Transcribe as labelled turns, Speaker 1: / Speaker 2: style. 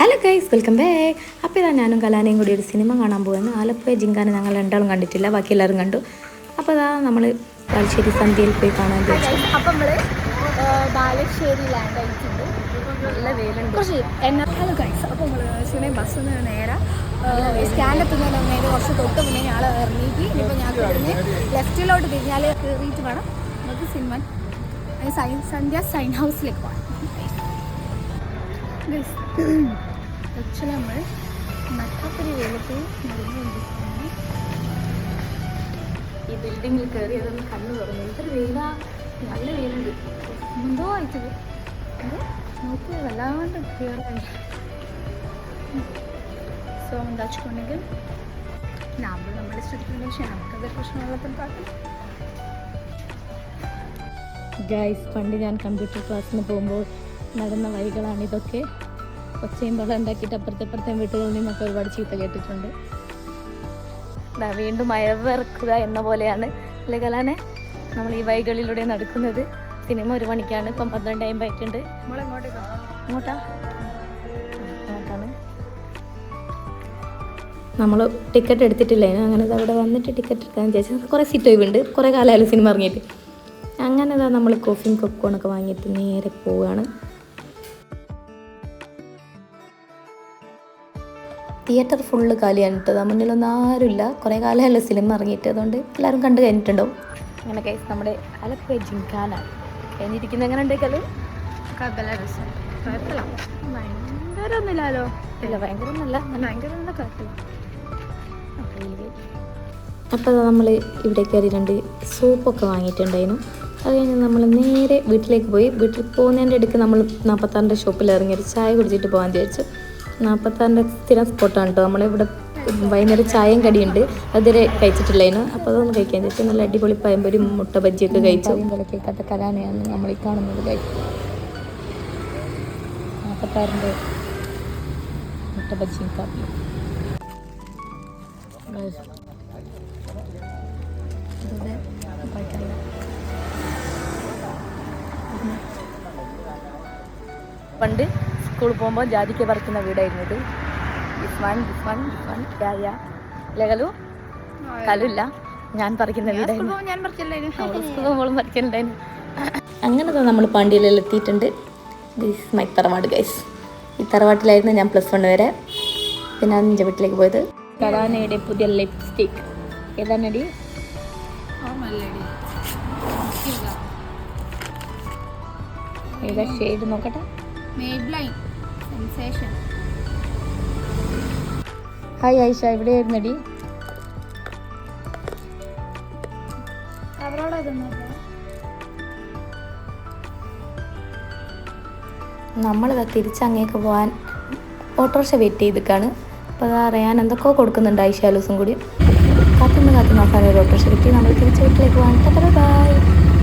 Speaker 1: Hello guys welcome back അപ്പോൾ ഇതാ ഞാനും കലാനയും കൂടി ഒരു സിനിമ കാണാൻ പോകുന്നത് ആലപ്പുഴ ജിങ്കാന ഞങ്ങൾ രണ്ടാളും കണ്ടിട്ടില്ല ബാക്കി എല്ലാവരും കണ്ടു. അപ്പോൾ അതാ നമ്മൾ തലശ്ശേരി സന്ധ്യയിൽ പോയി കാണാൻ വിചാരിച്ചു.
Speaker 2: അപ്പം നമ്മൾ ബാലശ്ശേരി ലാൻഡ് ആയിട്ടുണ്ട്
Speaker 1: നല്ല വെയിലുണ്ട്.
Speaker 2: കുറച്ച് എന്നെ ഹലോ ഗൈസ് അപ്പോൾ നമ്മൾ സിനിമ ബസ്സിൽ നിന്ന് നേരെ സ്റ്റാൻഡ് എത്തുന്നതിന് നേരെ കുറച്ച് തൊട്ട് മുന്നേ ഞങ്ങൾ ഇറങ്ങിയിട്ട് ഇനിയിപ്പോൾ ഞാൻ ഇവിടുന്ന് ലെഫ്റ്റിലോട്ട് തിരിഞ്ഞാൽ കയറിയിട്ട് വേണം നമുക്ക് സിനിമ സൈൻ സന്ധ്യ സൈൻ ഹൗസിലേക്ക് പോകാം ഗൈസ് ആക്ച്വലി നമ്മൾ നട്ടാപ്പൊരു വെയിലത്ത് നടന്നുകൊണ്ടിരിക്കുകയാണ്
Speaker 1: ഈ ബിൽഡിങ്ങിൽ കയറിയതൊന്ന് കണ്ണു തുറന്നു ഇത്ര വെയിലാ നല്ല വെയിലുണ്ട്.
Speaker 2: എന്തോ ആയിട്ടത് നോക്കി വല്ലാണ്ട് കയറാണ് സോ നമ്മൾ നമ്മുടെ ശ്രദ്ധിക്കുന്ന പക്ഷേ നമുക്കത് പ്രശ്നമുള്ളപ്പോൾ പാട്ട്
Speaker 1: ഗൈസ് പണ്ട് ഞാൻ കമ്പ്യൂട്ടർ ക്ലാസ്സിന് പോകുമ്പോൾ നടന്ന വഴികളാണ് ഇതൊക്കെ ഒച്ചയും ബഹളം ഉണ്ടാക്കിയിട്ട് അപ്പുറത്തെ അപ്പുറത്തെ വീട്ടുകളിൽ നിന്നൊക്കെ ഒരുപാട് ചീത്ത കേട്ടിട്ടുണ്ട്. വീണ്ടും മയവിറക്കുക എന്ന പോലെയാണ്. അല്ലേ കലാനെ? നമ്മൾ ഈ വൈകളിലൂടെ നടക്കുന്നത്. സിനിമ ഒരു മണിക്കാണ്. ഇപ്പം പന്ത്രണ്ട് അങ്ങോട്ടാ അങ്ങോട്ടാണ് നമ്മൾ ടിക്കറ്റ് എടുത്തിട്ടില്ലായിരുന്നു അങ്ങനെ അവിടെ വന്നിട്ട് ടിക്കറ്റ് എടുക്കാന്ന് വിചാരിച്ചു. കുറേ സീറ്റ് ഒഴിവുണ്ട്. കുറേ കാലമായാലും സിനിമ ഇറങ്ങിയിട്ട്. അങ്ങനെ നമ്മൾ കോഫിയും കൊക്കോണൊക്കെ വാങ്ങിയിട്ട് നേരെ പോവുകയാണ് തിയേറ്റർ ഫുള്ള് കാലിയാണ് കേട്ടോ മുന്നിലൊന്നും ആരുമില്ല. കുറേ കാലമല്ല സിനിമ ഇറങ്ങിയിട്ട്. അതുകൊണ്ട് എല്ലാവരും കണ്ടു കഴിഞ്ഞിട്ടുണ്ടാവും. അങ്ങനെ കൈസ് നമ്മുടെ അലപ്പ ജിങ്കാനാണ് കഴിഞ്ഞിരിക്കുന്നത് എങ്ങനെ ഉണ്ടെങ്കിൽ
Speaker 2: കുഴപ്പമില്ല രസം. കുഴപ്പമില്ല. ഭയങ്കര ഒന്നുമില്ലല്ലോ
Speaker 1: ഇല്ല ഭയങ്കര ഒന്നല്ല
Speaker 2: ഭയങ്കര നല്ല കാറ്റ്
Speaker 1: അപ്പോൾ നമ്മൾ ഇവിടെ കയറി രണ്ട് സൂപ്പൊക്കെ വാങ്ങിയിട്ടുണ്ടായിരുന്നു. അത് കഴിഞ്ഞ് നമ്മൾ നേരെ വീട്ടിലേക്ക് പോയി. വീട്ടിൽ പോകുന്നതിന്റെ ഇടയ്ക്ക് നമ്മൾ നാൽപ്പത്താറിന്റെ ഷോപ്പിൽ ഇറങ്ങി ഒരു ചായ കുടിച്ചിട്ട് പോകാൻ വിചാരിച്ചു. നാൽപ്പത്താറിന്റെ സ്ഥിരം സ്പോട്ടാണ് കേട്ടോ. നമ്മളിവിടെ വൈകുന്നേരം ചായയും കടിയുണ്ട്. അതുവരെ കഴിച്ചിട്ടില്ലായിരുന്നു. അപ്പോൾ അതൊന്ന് കഴിക്കാൻ ചോദിച്ചാൽ നല്ല അടിപൊളി പയമ്പൊരി മുട്ട ബജ്ജിയൊക്കെ കഴിച്ചു. കേൾക്കാത്ത കലാനയാണ് നമ്മൾ ഈ കാണുന്നത് നാൽപ്പത്താറിന്റെ മുട്ട ബജ്ജിയും കാപ്പിയും. പണ്ട് സ്കൂളിൽ പോകുമ്പോൾ ജാതിക്ക പറിക്കുന്ന വീടായിരുന്നു ഇത്. അല്ലേ കലു? ഞാൻ പറിക്കുന്ന വീടായിരുന്നു.
Speaker 2: ഞാൻ പറഞ്ഞില്ലേ
Speaker 1: അവൾ സ്കൂളിൽ പോകുമ്പോഴും പറിക്കലുണ്ടായിരുന്നു അങ്ങനെ നമ്മൾ പാണ്ടിയിലെല്ലാം എത്തിയിട്ടുണ്ട്. ദിസ് മൈ തറവാട് ഗൈസ് ഈ തറവാട്ടിലായിരുന്നു ഞാൻ പ്ലസ് വൺ വരെ. പിന്നെ അഞ്ച് വീട്ടിലേക്ക് പോയത്. കലാനയുടെ പുതിയ ലിപ്സ്റ്റിക് ഏതാണടി ഏതാ ഷെയ്ഡ് നോക്കട്ടെ?
Speaker 2: മേബ്ലൈൻ സെൻസേഷൻ
Speaker 1: ഹായ് ആയിഷ
Speaker 2: അവരോട് ഇതൊന്നും
Speaker 1: നമ്മളിതാ തിരിച്ചങ്ങേക്ക് പോകാൻ ഓട്ടോറിക്ഷ വെയിറ്റ് ചെയ്തിക്കാണ്. അപ്പോൾ അതാ അറിയാൻ എന്തൊക്കെയോ കൊടുക്കുന്നുണ്ട് ആയിഷ ലൂസും കൂടി. കാത്തുനിന്ന് കാത്തുനിന്ന് അവസാനം ഒരു ഓട്ടോറിക്ഷ കിട്ടി നമ്മൾ തിരിച്ച് വീട്ടിലേക്ക് പോകാൻ ബൈ